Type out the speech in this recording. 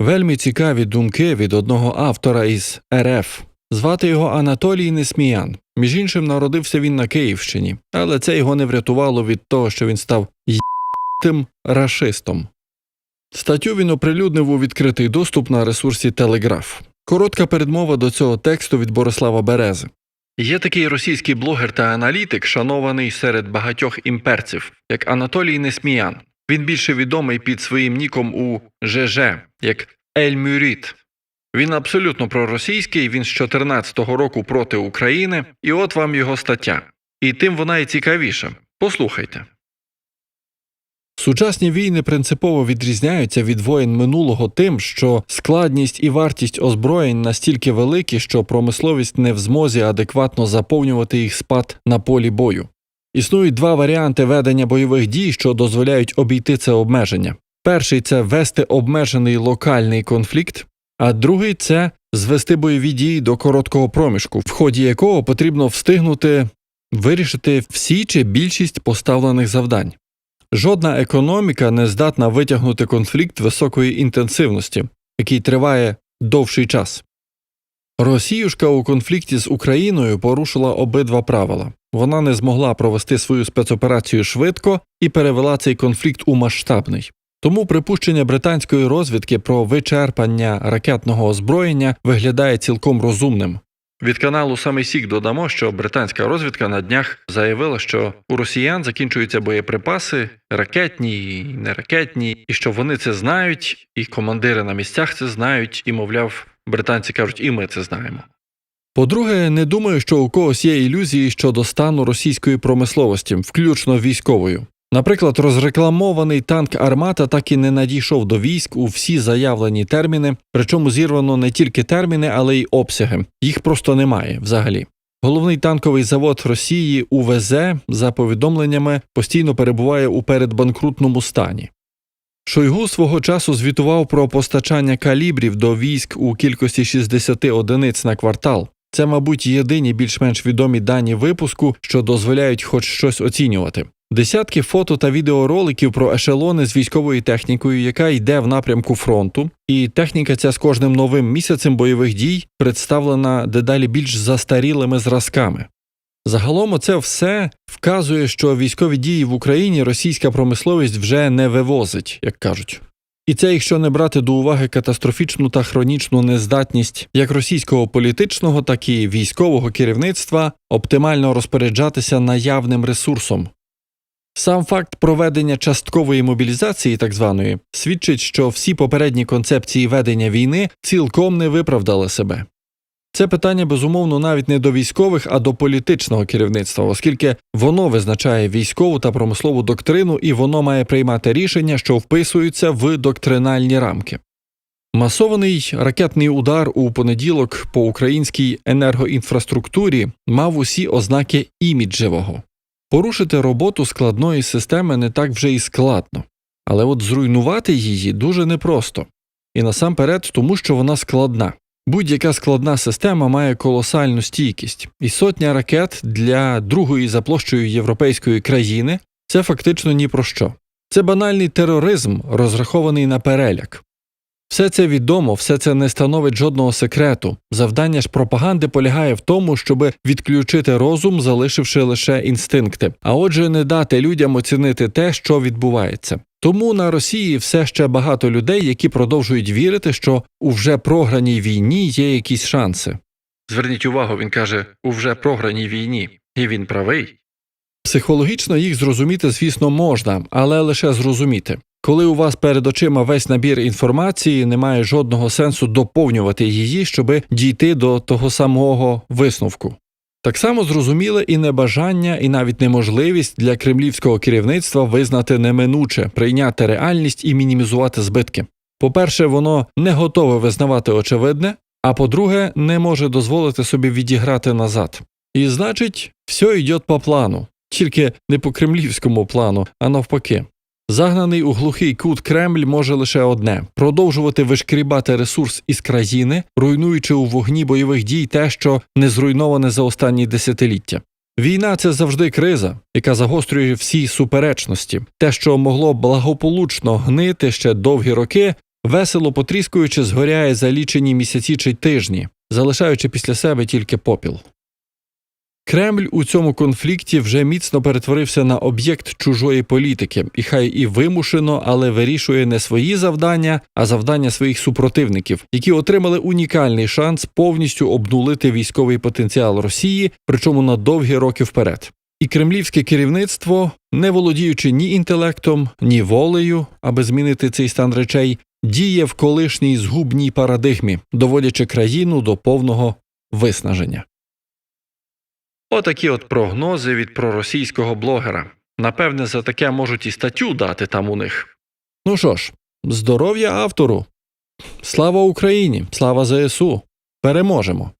Вельми цікаві думки від одного автора із РФ. Звати його Анатолій Несміян. Між іншим, народився він на Київщині, але це його не врятувало від того, що він став й**тим рашистом. Статтю він оприлюднив у відкритий доступ на ресурсі Телеграф. Коротка передмова до цього тексту від Борислава Берези. Є такий російський блогер та аналітик, шанований серед багатьох імперців, як Анатолій Несміян. Він більше відомий під своїм ніком у ЖЖ, як Ель Мюріт. Він абсолютно проросійський, він з 14-го року проти України, і от вам його стаття. І тим вона і цікавіша. Послухайте. Сучасні війни принципово відрізняються від воєн минулого тим, що складність і вартість озброєнь настільки великі, що промисловість не в змозі адекватно заповнювати їх спад на полі бою. Існують два варіанти ведення бойових дій, що дозволяють обійти це обмеження. Перший це вести обмежений локальний конфлікт, а другий це звести бойові дії до короткого проміжку, в ході якого потрібно встигнути вирішити всі чи більшість поставлених завдань. Жодна економіка не здатна витягнути конфлікт високої інтенсивності, який триває довший час. Росіюшка у конфлікті з Україною порушила обидва правила. Вона не змогла провести свою спецоперацію швидко і перевела цей конфлікт у масштабний. Тому припущення британської розвідки про вичерпання ракетного озброєння виглядає цілком розумним. Від каналу Самий Сік додамо, що британська розвідка на днях заявила, що у росіян закінчуються боєприпаси, ракетні і неракетні, і що вони це знають, і командири на місцях це знають, і, мовляв, британці кажуть, і ми це знаємо. По-друге, не думаю, що у когось є ілюзії щодо стану російської промисловості, включно військовою. Наприклад, розрекламований танк Армата так і не надійшов до військ у всі заявлені терміни, причому зірвано не тільки терміни, але й обсяги. Їх просто немає взагалі. Головний танковий завод Росії УВЗ, за повідомленнями, постійно перебуває у передбанкрутному стані. Шойгу свого часу звітував про постачання калібрів до військ у кількості 60 одиниць на квартал. Це, мабуть, єдині більш-менш відомі дані випуску, що дозволяють хоч щось оцінювати. Десятки фото та відеороликів про ешелони з військовою технікою, яка йде в напрямку фронту, і техніка ця з кожним новим місяцем бойових дій представлена дедалі більш застарілими зразками. Загалом це все вказує, що військові дії в Україні російська промисловість вже не вивозить, як кажуть. І це якщо не брати до уваги катастрофічну та хронічну нездатність як російського політичного, так і військового керівництва оптимально розпоряджатися наявним ресурсом. Сам факт проведення часткової мобілізації, так званої, свідчить, що всі попередні концепції ведення війни цілком не виправдали себе. Це питання безумовно навіть не до військових, а до політичного керівництва, оскільки воно визначає військову та промислову доктрину і воно має приймати рішення, що вписуються в доктринальні рамки. Масований ракетний удар у понеділок по українській енергоінфраструктурі мав усі ознаки іміджевого. Порушити роботу складної системи не так вже і складно, але от зруйнувати її дуже непросто, і насамперед тому, що вона складна. Будь-яка складна система має колосальну стійкість, і сотня ракет для другої за площею європейської країни це фактично ні про що. Це банальний тероризм, розрахований на переляк. Все це відомо, все це не становить жодного секрету. Завдання ж пропаганди полягає в тому, щоб відключити розум, залишивши лише інстинкти, а отже, не дати людям оцінити те, що відбувається. Тому на Росії все ще багато людей, які продовжують вірити, що у вже програній війні є якісь шанси. Зверніть увагу, він каже, у вже програній війні, і він правий. Психологічно їх зрозуміти, звісно, можна, але лише зрозуміти. Коли у вас перед очима весь набір інформації, немає жодного сенсу доповнювати її, щоб дійти до того самого висновку. Так само зрозуміле і небажання, і навіть неможливість для кремлівського керівництва визнати неминуче, прийняти реальність і мінімізувати збитки. По-перше, воно не готове визнавати очевидне, а по-друге, не може дозволити собі відіграти назад. І значить, все йде по плану, тільки не по кремлівському плану, а навпаки. Загнаний у глухий кут Кремль може лише одне продовжувати вишкрібати ресурс із країни, руйнуючи у вогні бойових дій те, що не зруйноване за останні десятиліття. Війна це завжди криза, яка загострює всі суперечності. Те, що могло благополучно гнити ще довгі роки, весело потріскуючи, згоряє за лічені місяці чи тижні, залишаючи після себе тільки попіл. Кремль у цьому конфлікті вже міцно перетворився на об'єкт чужої політики, і хай і вимушено, але вирішує не свої завдання, а завдання своїх супротивників, які отримали унікальний шанс повністю обнулити військовий потенціал Росії, причому на довгі роки вперед. І кремлівське керівництво, не володіючи ні інтелектом, ні волею, аби змінити цей стан речей, діє в колишній згубній парадигмі, доводячи країну до повного виснаження. Отакі от прогнози від проросійського блогера. Напевне, за таке можуть і статтю дати там у них. Ну що ж, здоров'я автору. Слава Україні! Слава ЗСУ! Переможемо!